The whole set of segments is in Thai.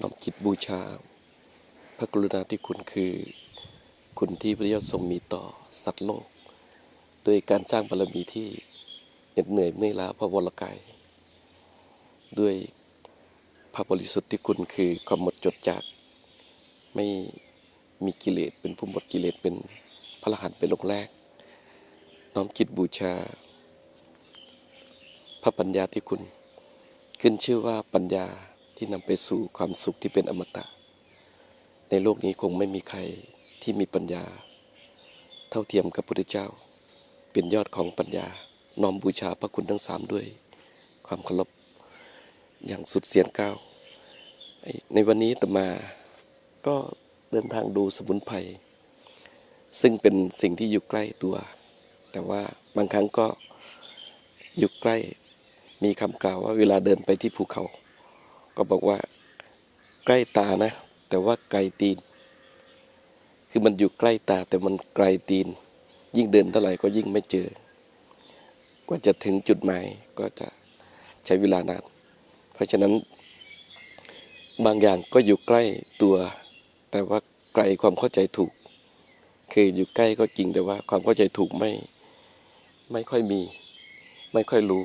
น้อมคิดบูชา พระกรุณาธิคุณคือ คุณที่พระเจ้าทรงมีต่อสัตว์โลก โดยการสร้างบารมีที่เหน็ดเหนื่อยเมื่อยล้าพระวรกาย ด้วยพระบริสุทธิ์ที่คุณคือความหมดจดจาก ไม่มีกิเลสเป็นผู้หมดกิเลสเป็นพระรหันต์เป็นองค์แรก น้อมคิดบูชา พระปัญญาที่คุณ ขึ้นชื่อว่าปัญญา ที่นำไปสู่ความสุขที่เป็นอมตะ ในโลกนี้คงไม่มีใครที่มีปัญญา เท่าเทียมกับพระพุทธเจ้า เป็นยอดของปัญญา น้อมบูชาพระคุณทั้งสามด้วย ความเคารพอย่างสุดเสียงก้าวในวันนี้อาตมาก็เดินทางดูสมุนไพรซึ่งเป็นสิ่งที่อยู่ใกล้ตัว แต่ว่าบางครั้งก็อยู่ใกล้มีคำกล่าวว่าเวลาเดินไปที่ภูเขา ก็บอกว่าใกล้ตานะ แต่ว่าไกลตีน คือมันอยู่ใกล้ตาแต่มันไกลตีน ยิ่งเดินเท่าไหร่ก็ยิ่งไม่เจอ กว่าจะถึงจุดหมายก็จะใช้เวลานาน เพราะฉะนั้น บางอย่างก็อยู่ใกล้ตัว แต่ว่าไกลความเข้าใจถูก คืออยู่ใกล้ก็จริงแต่ว่า ความเข้าใจถูกไม่ไม่ค่อยมี ไม่ค่อยรู้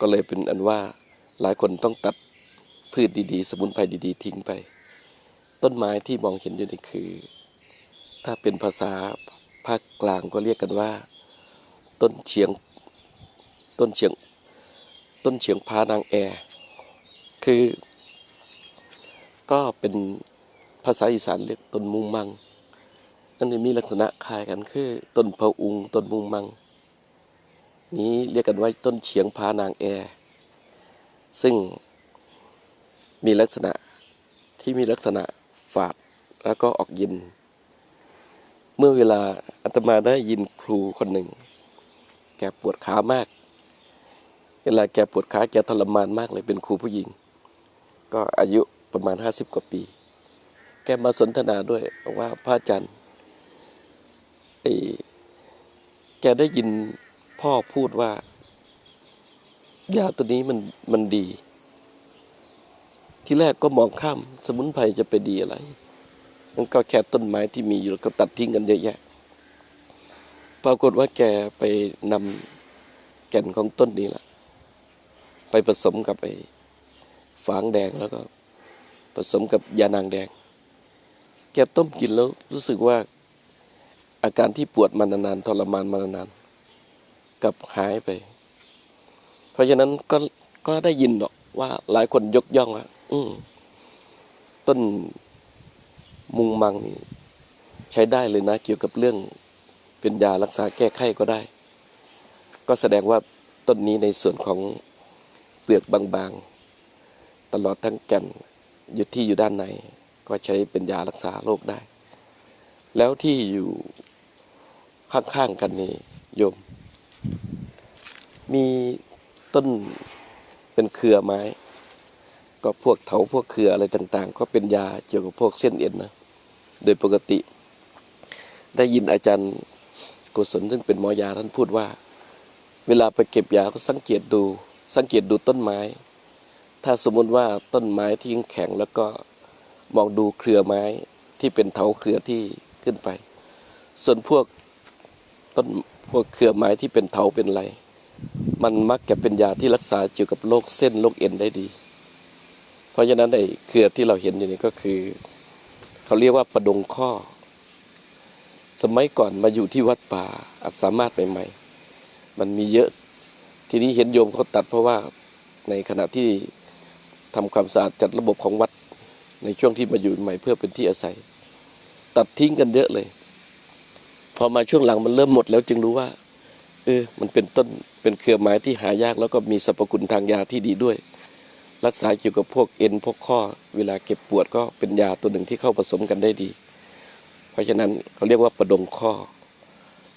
ก็เลยเป็นอันว่าหลายคนต้องตัด พืชดีๆ สมุนไพรดีๆ ทิ้งไป ต้นไม้ที่มองเห็นอยู่นี่คือ ถ้าเป็นภาษาภาคกลางก็เรียกกันว่า ต้นเชียงต้นเชียงต้นเชียงพานางแอคือ ก็เป็นภาษาอีสานเรียกต้นมุงมังอันนี้มีลักษณะคล้ายกันคือ ต้นพะอุงต้นมุงมัง นี้เรียกกันว่าต้นเฉียงพานางแอ ซึ่ง มีลักษณะที่มีลักษณะฝาดแล้วก็ออกเย็น เมื่อเวลาอาตมาได้ยินครูคนหนึ่ง แกปวดขามาก เวลาแกปวดขาแกทรมานมากเลยเป็นครูผู้หญิง ก็อายุประมาณห้าสิบกว่าปี แกมาสนทนาด้วยว่าพระอาจารย์แกได้ยินพ่อพูดว่ายาตัวนี้มันมันดี ที่แรกก็มองข้าม สมุนไพรจะไปดีอะไร มันก็แค่ต้นไม้ที่มีอยู่แล้วก็ตัดทิ้งกันเยอะแยะ ปรากฏว่าแกไปนำแก่นของต้นนี้แหละไปผสมกับไอ้ฝางแดงแล้วก็ ผสมกับยานางแดง แกต้มกินแล้วรู้สึกว่าอาการที่ปวดมานานๆทรมานมานานๆกับหายไป เพราะฉะนั้นก็ก็ได้ยินหรอกว่าหลายคนยกย่องว่า อืต้นมุงมังนี่ ใช้ได้เลยนะ เกี่ยวกับเรื่องเป็นยารักษาแก้ไข้ก็ได้ ก็แสดงว่าต้นนี้ในส่วนของเปลือกบางๆ ตลอดทั้งแก่นอยู่ที่อยู่ด้านใน ก็ใช้เป็นยารักษาโรคได้ แล้วที่อยู่ข้างๆกันนี่โยม มีต้นเป็นเครือไม้ ก็พวกเถาพวกเครืออะไรต่างๆ ก็เป็นยาเกี่ยวกับพวกเส้นเอ็นนะโดยปกติ ได้ยินอาจารย์กุศลซึ่งเป็นหมอยาท่านพูดว่า เวลาไปเก็บยาก็สังเกตดู สังเกตดูต้นไม้ ถ้าสมมติว่าต้นไม้ที่แข็งแล้วก็มองดูเครือไม้ที่เป็นเถาเครือที่ขึ้นไป ส่วนพวกต้นพวกเครือไม้ที่เป็นเถาเป็นไร มันมักจะเป็นยาที่รักษาเกี่ยวกับโรคเส้นโรคเอ็นได้ดี เพราะฉะนั้นไอ้เครือที่เราเห็นอยู่นี่ก็คือ เขาเรียกว่าประดงข้อ สมัยก่อนมาอยู่ที่วัดป่าอัดสามารถใหม่ๆมันมีเยอะ ทีนี้เห็นโยมเขาตัดเพราะว่าในขณะที่ทำความสะอาดจัดระบบของวัดในช่วงที่มาอยู่ใหม่เพื่อเป็นที่อาศัย ตัดทิ้งกันเยอะเลย พอมาช่วงหลังมันเริ่มหมดแล้วจึงรู้ว่าเออมันเป็นต้นเป็นเครือไม้ที่หายากแล้วก็มีสรรพคุณทางยาที่ดีด้วย รักษาเกี่ยวกับพวกเอ็นพวกข้อ เวลาเก็บปวดก็เป็นยาตัวหนึ่งที่เข้าผสมกันได้ดี เพราะฉะนั้นเขาเรียกว่าประดงข้อ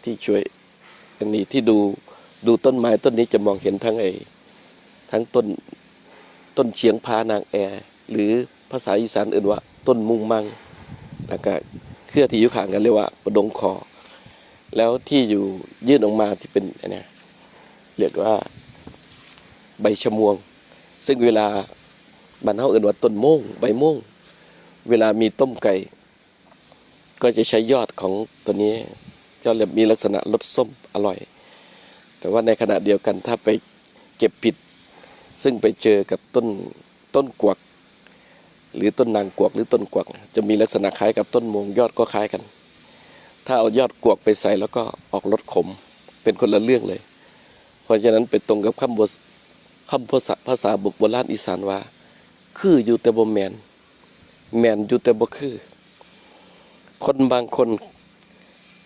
ที่ช่วยอันนี้ที่ดูดูต้นไม้ต้นนี้จะมองเห็นทั้งไอ้ทั้งต้นต้นเชียงพานางแอ หรือภาษาอีสานอื่นว่า ต้นมุงมังแล้วก็เครือที่อยู่ข้างกันเรียกว่าประดงคอแล้วที่อยู่ยื่นออกมาที่เป็นอันเนี้ยเรียกว่าใบชะมวง ซึ่งเวลาบ้านเฮาเอิ้นว่าต้นโม่งใบโม่งเวลามีต้มไก่ ก็จะใช้ยอดของตัวนี้ยอดมีลักษณะรสส้มอร่อย แต่ว่าในขณะเดียวกันถ้าไปเก็บผิด ซึ่งไปเจอกับต้นต้นกวัก หรือต้นนางกวักหรือต้นกวัก จะมีลักษณะคล้ายกับต้นมงยอดก็คล้ายกัน ถ้าเอายอดกวกไปใส่แล้วก็ออกรสขมเป็นคนละเรื่องเลย เพราะฉะนั้นไปตรงกับคำบท คำภาษาภาษาบุกโบราณอีสานว่า คืออยู่แต่บ่แมนแมนอยู่แต่บ่คือ คนบางคน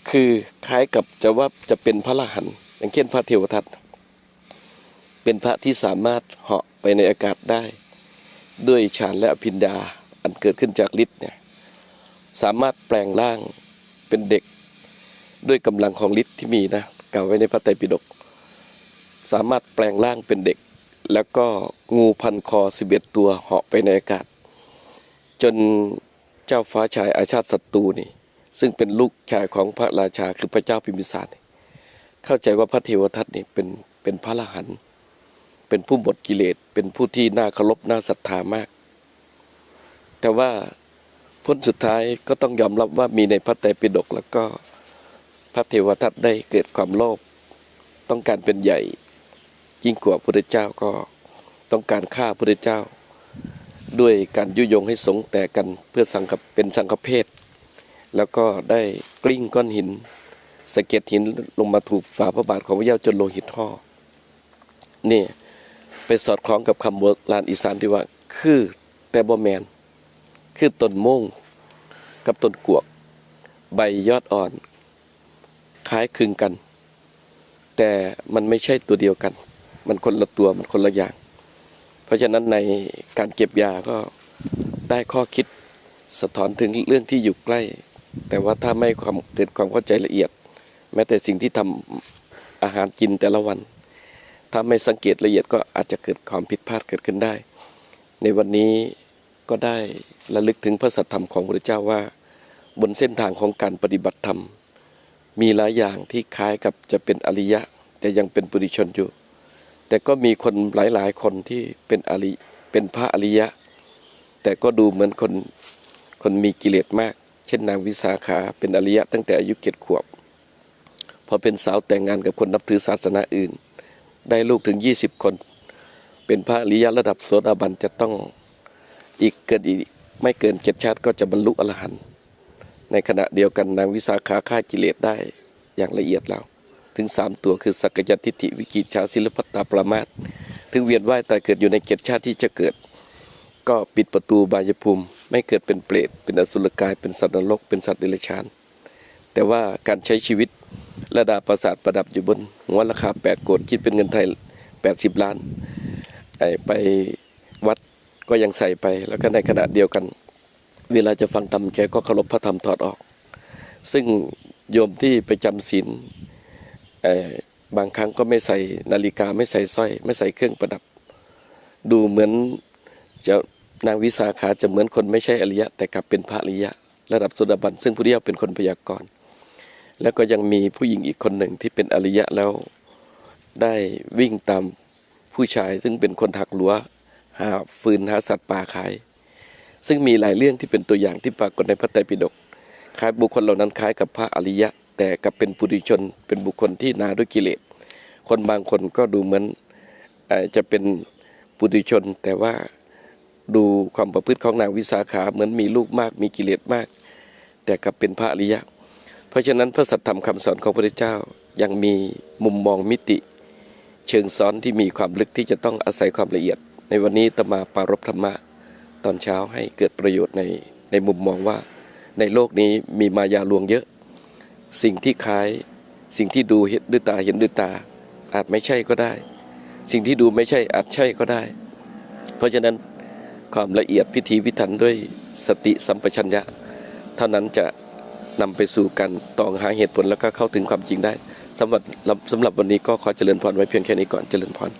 คือคล้ายกับจะว่าจะเป็นพระอรหันอย่างเช่นพระเทวทัตเป็นพระที่สามารถเหาะไปในอากาศได้ ด้วยฌานและอภิญญาอันเกิดขึ้นจากฤทธิ์เนี่ยสามารถแปลงร่างเป็นเด็กด้วยกำลังของฤทธิ์ที่มีนะกล่าวไว้ในพระไตรปิฎกสามารถแปลงร่างเป็นเด็ก แล้วก็งูพันคอสิบเอ็ดตัวเหาะไปในอากาศ จนเจ้าฟ้าชายอาชาติศัตรูนี่ ซึ่งเป็นลูกชายของพระราชาคือพระเจ้าพิมพิสารนี่เข้าใจว่าพระเทวทัตนี่เป็นเป็นพระอรหันเป็นผู้หมดกิเลสเป็นผู้ที่น่าเคารพน่าศรัทธามาก แต่ว่าผลสุดท้ายก็ต้องยอมรับว่ามีในพระไตรปิฎกแล้วก็พระเทวทัตได้เกิดความโลภต้องการเป็นใหญ่ ยิ่งกว่าพระพุทธเจ้าก็ต้องการฆ่าพระพุทธเจ้า ด้วยการยุยงให้สงแต่กันเพื่อสังฆเป็นสังฆเพศ แล้วก็ได้กลิ้งก้อนหินสะเก็ดหินลงมาถูกฝ่าพระบาทของพระเจ้าจนโลหิตห่อนี่ไปสอดคล้องกับคำโบราณอีสานที่ว่า คือแต่บ่แมน คือต้นโม่งกับต้นกวก ใบยอดอ่อน คล้ายคลึงกัน แต่มันไม่ใช่ตัวเดียวกัน มันคนละตัวมันคนละอย่าง เพราะฉะนั้นในการเก็บยาก็ได้ข้อคิดสะท้อนถึงเรื่องที่อยู่ใกล้ แต่ว่าถ้าไม่ความเกิดความเข้าใจละเอียด แม้แต่สิ่งที่ทำอาหารกินแต่ละวัน ถ้าไม่สังเกตละเอียดก็อาจจะเกิดความผิดพลาดเกิดขึ้นได้ ในวันนี้ก็ได้ระลึกถึงพระสัทธรรมของพระเจ้าว่า บนเส้นทางของการปฏิบัติธรรม มีหลายอย่างที่คล้ายกับจะเป็นอริยะ แต่ยังเป็นปุถุชนอยู่ แต่ก็มีคนหลาย ๆ คนที่เป็นอริเป็นพระอริยะ แต่ก็ดูเหมือนคนคนมีกิเลสมาก เช่นนางวิสาขาเป็นอริยะ ตั้งแต่อายุเจ็ดขวบ พอเป็นสาวแต่งงานกับคนนับถือศาสนาอื่น ได้ลูกถึง 20 คน เป็นพระอริยะระดับโสดาบันจะต้องอีกเกินอีกไม่เกินเจ็ดชาติก็จะบรรลุอรหันต์ในขณะเดียวกันนางวิสาขาฆ่ากิเลสได้อย่างละเอียดแล้ว ถึงสามตัวคือสักยทิฏฐิวิกิจชาศิลปตาปรามาตถึงเวียนว่ายตายเกิดอยู่ในเกียรติชาติที่จะเกิด ก็ปิดประตูบายภูมิ ไม่เกิดเป็นเปรตเป็นอสุรกายเป็นสัตว์นรกเป็นสัตว์เดรัจฉาน แต่ว่าการใช้ชีวิตระดาประสาทประดับอยู่บนหัวราคา 8 โกดคิดเป็นเงินไทย 80 ล้านไปวัดก็ยังใส่ไปแล้วก็ในขณะเดียวกัน เวลาจะฟังธรรมแกก็เคารพพระธรรมถอดออก ซึ่งโยมที่ไปจำศีล บางครั้งก็ไม่ใส่นาฬิกาไม่ใส่สร้อย ไม่ใส่เครื่องประดับ ดูเหมือนจะนางวิสาขาจะเหมือนคนไม่ใช่อริยะ แต่กลับเป็นพระอริยะ ระดับสุดาบันซึ่งพระเดียวเป็นคนพยากรณ์แล้วก็ยังมีผู้หญิงอีกคนหนึ่งที่เป็นอริยะแล้วได้วิ่งตามผู้ชาย ซึ่งเป็นคนหักหลัวหาฟืนหาสัตว์ป่าขาย ซึ่งมีหลายเรื่องที่เป็นตัวอย่างที่ปรากฏในพระไตรปิฎกคล้ายบุคคลเหล่านั้นคล้ายกับพระอริยะ แต่กับเป็นปุถุชน เป็นบุคคลที่นาด้วยกิเลส คนบางคนก็ดูเหมือนอจะเป็นปุถุชน แต่ว่าดูความประพฤติของนางวิสาขาเหมือนมีลูกมาก มีกิเลสมาก แต่กับเป็นพระอริยะ เพราะฉะนั้นพระสัทธรรมคำสอนของพระเจ้ายังมีมุมมองมิติ เชิงซ้อนที่มีความลึกที่จะต้องอาศัยความละเอียด ในวันนี้ตมาปารบธรรมะตอนเช้าให้เกิดประโยชน์ในในมุมมองว่าในโลกนี้มีมายาลวงเยอะ สิ่งที่คล้าย สิ่งที่ดูเห็นด้วยตาเห็นด้วยตา อาจไม่ใช่ก็ได้ สิ่งที่ดูไม่ใช่อาจใช่ก็ได้ เพราะฉะนั้นความละเอียดพิธีพิถันด้วยสติสัมปชัญญะ เท่านั้นจะนำไปสู่การตองหาเหตุผลแล้วก็เข้าถึงความจริงได้สำหรับสำหรับวันนี้ก็ขอเจริญพรไว้เพียงแค่นี้ก่อนเจริญพร